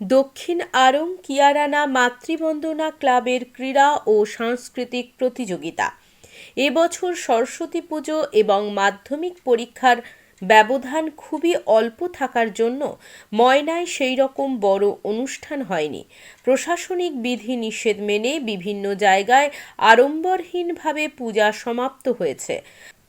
দক্ষিণ আরং কিয়ারানা মাতৃবন্দনা ক্লাবের ক্রীড়া ও সাংস্কৃতিক প্রতিযোগিতা। এবছর সরস্বতী পুজো এবং মাধ্যমিক পরীক্ষার ব্যবধান খুবই অল্প থাকার জন্য ময়নায় সেই রকম বড় অনুষ্ঠান হয়নি। প্রশাসনিক বিধি নিষেধ মেনে বিভিন্ন জায়গায় আড়ম্বরহীনভাবে পূজা সমাপ্ত হয়েছে।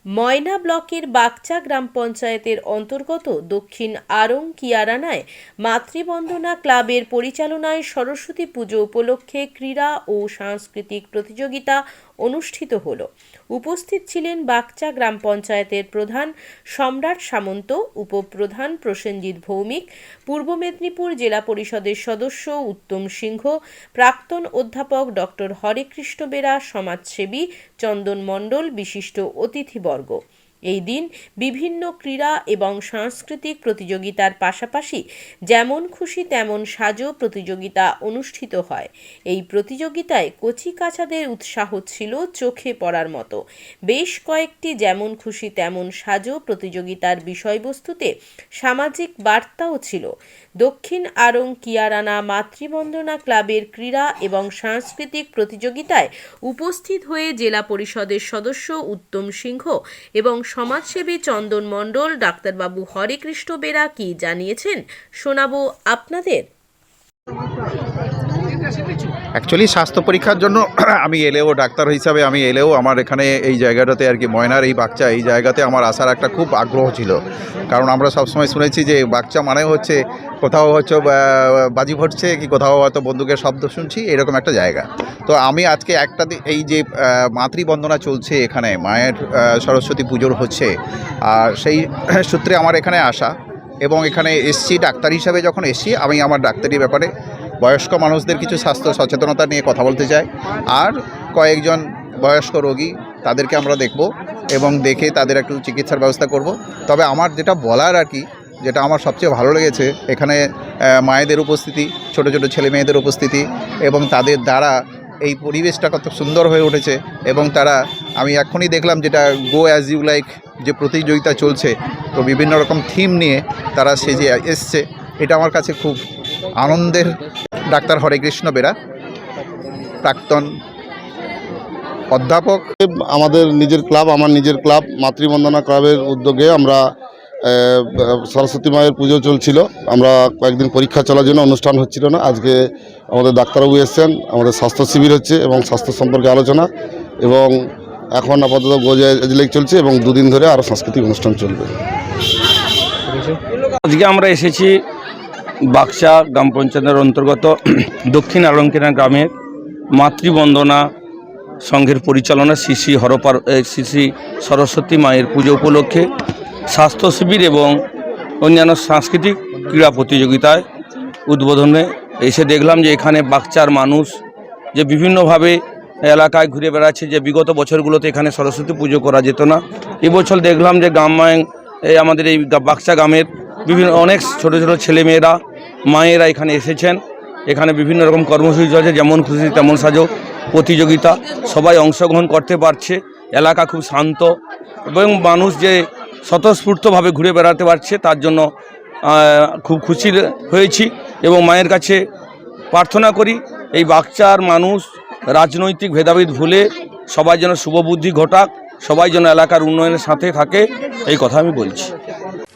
ময়না ব্লকের বাগচা গ্রাম পঞ্চায়েতের অন্তর্গত দক্ষিণ আরং কিয়ারানায় মাতৃবন্দনা ক্লাবের পরিচালনায় সরস্বতী পুজো উপলক্ষে ক্রীড়া ও সাংস্কৃতিক প্রতিযোগিতা অনুষ্ঠিত হল। উপস্থিত ছিলেন বাগচা গ্রাম পঞ্চায়েতের প্রধান সম্রাট সামন্ত, উপপ্রধান প্রসেনজিৎ ভৌমিক, পূর্ব মেদিনীপুর জেলা পরিষদের সদস্য উত্তম সিংহ, প্রাক্তন অধ্যাপক ডক্টর হরেকৃষ্ণ বেরা, সমাজসেবী চন্দন মণ্ডল, বিশিষ্ট অতিথিবর্গ। এই দিন বিভিন্ন ক্রীড়া এবং সাংস্কৃতিক প্রতিযোগিতার পাশাপাশি যেমন খুশি তেমন সাজো প্রতিযোগিতা অনুষ্ঠিত হয়। এই প্রতিযোগিতায় কচি কাচাদের উৎসাহ ছিল চোখে পড়ার মতো। বেশ কয়েকটি যেমন খুশি তেমন সাজো প্রতিযোগিতার বিষয়বস্তুতে সামাজিক বার্তাও ছিল। দক্ষিণ আরং কিয়ারানা মাতৃবন্দনা ক্লাবের ক্রীড়া এবং সাংস্কৃতিক প্রতিযোগিতায় উপস্থিত হয়ে জেলা পরিষদের সদস্য উত্তম সিংহ এবং সমাজসেবী চন্দন মণ্ডল ডাক্তারবাবু হরেকৃষ্ণ বেরা কি জানিয়েছেন শোনাবো আপনাদের। অ্যাকচুয়ালি স্বাস্থ্য পরীক্ষার জন্য আমি এলেও, ডাক্তার হিসাবে আমি এলেও আমার এখানে এই জায়গাটাতে আর কি ময়নার এই বাচ্চা এই জায়গাতে আমার আসার একটা খুব আগ্রহ ছিল। কারণ আমরা সবসময় শুনেছি যে বাচ্চা মানে হচ্ছে কোথাও হচ্ছে বাজি ফুটছে কি কোথাও হয়তো বন্দুকের শব্দ শুনছি, এরকম একটা জায়গা। তো আমি আজকে একটা এই যে মাতৃবন্দনা চলছে এখানে, মায়ের সরস্বতী পুজোর হচ্ছে, আর সেই সূত্রে আমার এখানে আসা এবং এখানে এসছি, ডাক্তার হিসাবে যখন এসছি, আমি আমার ডাক্তারি ব্যাপারে বয়স্ক মানুষদের কিছু স্বাস্থ্য সচেতনতা নিয়ে কথা বলতে চাই। আর কয়েকজন বয়স্ক রোগী তাদেরকে আমরা দেখব এবং দেখে তাদের একটু চিকিৎসার ব্যবস্থা করব। তবে আমার যেটা বলার আর কি, যেটা আমার সবচেয়ে ভালো লেগেছে, এখানে মায়েদের উপস্থিতি, ছোট ছোট ছেলে মেয়েদের উপস্থিতি এবং তাদের দ্বারা এই পরিবেশটা কত সুন্দর হয়ে উঠেছে এবং তারা, আমি এখনই দেখলাম যেটা গো অ্যাজ ইউ লাইক যে প্রতিযোগিতা চলছে, তো বিভিন্ন রকম থিম নিয়ে তারা সেজে এসছে। এটা আমার কাছে খুব আনন্দের ডাক্তার হরেকৃষ্ণ বেরা প্রাক্তন অধ্যাপক। আমাদের নিজের ক্লাব আমার নিজের ক্লাব মাতৃবন্দনা ক্লাবের উদ্যোগে আমরা সরস্বতী মায়ের পুজো চলছিল। আমরা কয়েকদিন পরীক্ষা চলার জন্য অনুষ্ঠান হচ্ছিল না। আজকে আমাদের ডাক্তারবাবু এসছেন আমাদের স্বাস্থ্য শিবির হচ্ছে এবং স্বাস্থ্য সম্পর্কে আলোচনা এবং এখন আপাতত গোজা এজলেক চলছে এবং দুদিন ধরে আরও সাংস্কৃতিক অনুষ্ঠান চলবে। আজকে আমরা এসেছি বাক্সা গ্রাম পঞ্চায়েতের অন্তর্গত দক্ষিণ আলঙ্কিনা গ্রামের মাতৃবন্দনা সংঘের পরিচালনা শ্রী হরপার শ্রী সরস্বতী মায়ের পুজো উপলক্ষে স্বাস্থ্য শিবির এবং অন্যান্য সাংস্কৃতিক ক্রীড়া প্রতিযোগিতায় উদ্বোধনে এসে দেখলাম যে এখানে বাচ্চার মানুষ যে বিভিন্নভাবে এলাকায় ঘুরে বেড়াচ্ছে, যে বিগত বছরগুলোতে এখানে সরস্বতী পুজো করা যেত না। এবছর দেখলাম যে গ্রামায়ণ এই আমাদের এই বাক্সা গ্রামের বিভিন্ন অনেক ছোট ছোট ছেলেমেয়েরা মায়েরা এখানে এসেছেন। এখানে বিভিন্ন রকম কর্মসূচি চলছে, যেমন খুশি, তেমন সাজো, প্রতিযোগিতা। সবাই অংশগ্রহণ করতে পারছে, এলাকা খুব শান্ত এবং মানুষ যে স্বতঃস্ফূর্তভাবে ঘুরে বেড়াতে পারছে, তার জন্য খুব খুশি হয়েছি এবং মায়ের কাছে প্রার্থনা করি, এই বাচ্চার মানুষ রাজনৈতিক ভেদাভেদ ভুলে সবাই যেন শুভবুদ্ধি ঘটাক, সবাই যেন এলাকার উন্নয়নের সাথে থাকে, এই কথা আমি বলছি।